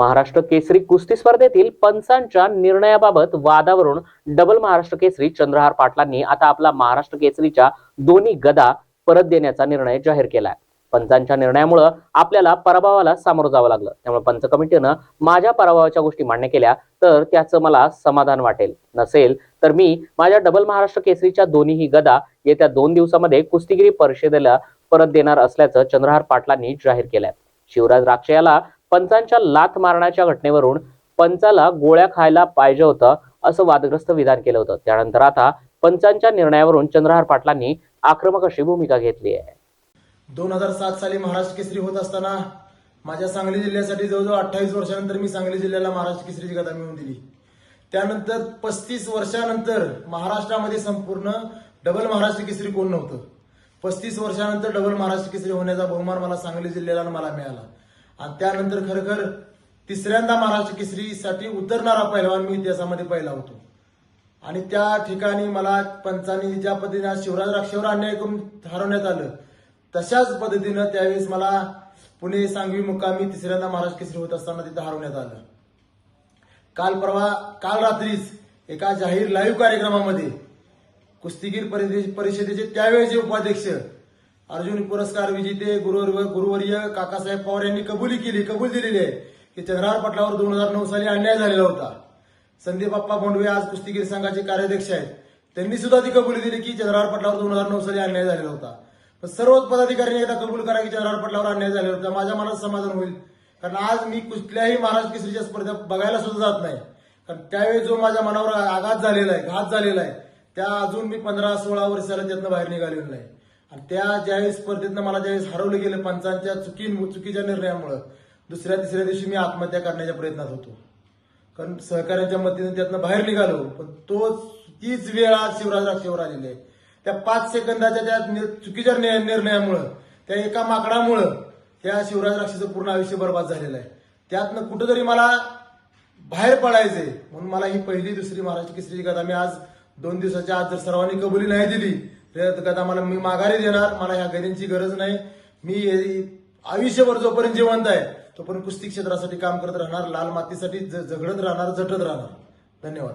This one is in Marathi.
महाराष्ट्र केसरी कुस्ती स्पर्धेतील पंचांच्या निर्णयाबाबत वादावरून डबल महाराष्ट्र केसरी चंद्रहार पाटलांनी आता आपला महाराष्ट्र केसरीच्या दोन्ही गदा परत देण्याचा निर्णय जाहीर केलाय. पंचांच्या निर्णयामुळं आपल्याला पराभवाला सामोरं जावं लागलं. त्यामुळे पंच कमिटीनं माझ्या पराभवाच्या गोष्टी मान्य केल्या तर त्याचं मला समाधान वाटेल. नसेल तर मी माझ्या डबल महाराष्ट्र केसरीच्या दोन्हीही गदा येत्या दोन दिवसामध्ये कुस्तीगिरी परिषदेला परत देणार असल्याचं चंद्रहार पाटलांनी जाहीर केलंय. शिवराज राक्षे याला पंचांच्या लाथ मारण्याच्या घटनेवरून पंचाला गोळ्या खायला पाहिजे होतं असं वादग्रस्त विधान केलं होतं. त्यानंतर आता पंचांच्या निर्णयावरून चंद्रहार पाटलांनी आक्रमक अशी भूमिका घेतली आहे. दोन हजार सात साली महाराष्ट्र केसरी होत असताना माझ्या सांगली जिल्ह्यासाठी जवळजवळ अठ्ठावीस वर्षानंतर मी सांगली जिल्ह्याला महाराष्ट्र केसरीची गदा मिळवून दिली. त्यानंतर पस्तीस वर्षानंतर महाराष्ट्रामध्ये संपूर्ण डबल महाराष्ट्र केसरी कोण नव्हतं? पस्तीस वर्षानंतर डबल महाराष्ट्र केसरी होण्याचा बहुमान मला सांगली जिल्ह्याला मला मिळाला. आणि त्यानंतर खरखर तिसऱ्यांदा महाराष्ट्र केसरीसाठी उतरणारा पहिलवान मी इतिहासामध्ये पहिला होतो. आणि त्या ठिकाणी मला पंचांनी ज्या पद्धतीने शिवराज राक्षेवर अन्याय करून हरवण्यात आलं तशाच पद्धतीनं त्यावेळेस मला पुणे सांगवी मुक्कामी तिसऱ्यांदा महाराष्ट्र केसरी होत असताना तिथं हरवण्यात आलं. काल परवा काल रात्रीच एका जाहीर लाईव्ह कार्यक्रमामध्ये कुस्तीगीर परिषदेचे त्यावेळेचे उपाध्यक्ष अर्जुन पुरस्कार विजेते गुरुवर गुरुवर्य काकासाहेब पवार यांनी कबुली केली कबूल दिलेली आहे की चंद्रार पटलावर दोन हजार नऊ साली अन्याय झालेला होता. संदीप बाप्पा भोंडवे आज कुस्तीगीर संघाचे कार्याध्यक्ष आहेत. त्यांनी सुद्धा ती कबुली दिली की चंद्रार पटलावर दोन हजार नऊ साली अन्याय झालेला होता. पण सर्व पदाधिकाऱ्यांनी एकदा कबूल करा की चंद्रहार पटलावर अन्याय झालेला होता. माझ्या मनात समाधान होईल. कारण आज मी कुठल्याही महाराष्ट्र केसरीच्या स्पर्धा बघायला सुद्धा जात नाही. कारण त्यावेळी जो माझ्या मनावर आघात झालेला आहे घात झालेला आहे त्या अजून मी पंधरा सोळा वर्षाला त्यातनं बाहेर निघालेलो नाही. आणि त्या ज्यावेळेस स्पर्धेतनं मला ज्यावेळेस हरवलं गेलं पंचांच्या चुकी चुकीच्या निर्णयामुळं दुसऱ्या तिसऱ्या दिवशी मी आत्महत्या करण्याच्या प्रयत्नात होतो. कारण सहकार्याच्या मदतीने त्यातनं बाहेर निघालो पण तोच तीच वेळ आज शिवराज राक्षेवर आलेली आहे. त्या पाच सेकंदाच्या त्या चुकीच्या निर्णयामुळं त्या एका माकडामुळं त्या शिवराज राक्षीचं पूर्ण आयुष्य बर्बाद झालेलं आहे. त्यातनं कुठंतरी मला बाहेर पडायचंय म्हणून मला ही पहिली दुसरी महाराष्ट्र केसरीची गदा मी आज दोन दिवसाच्या आज जर सर्वांनी कबुली नाही दिली गदा मला मी माघारी देणार मला ह्या गदींची गरज नाही. मी आयुष्यभर जोपर्यंत जिवंत आहे तोपर्यंत कुस्ती क्षेत्रासाठी काम करत राहणार लाल मातीसाठी ज- झगडत राहणार झटत राहणार. धन्यवाद.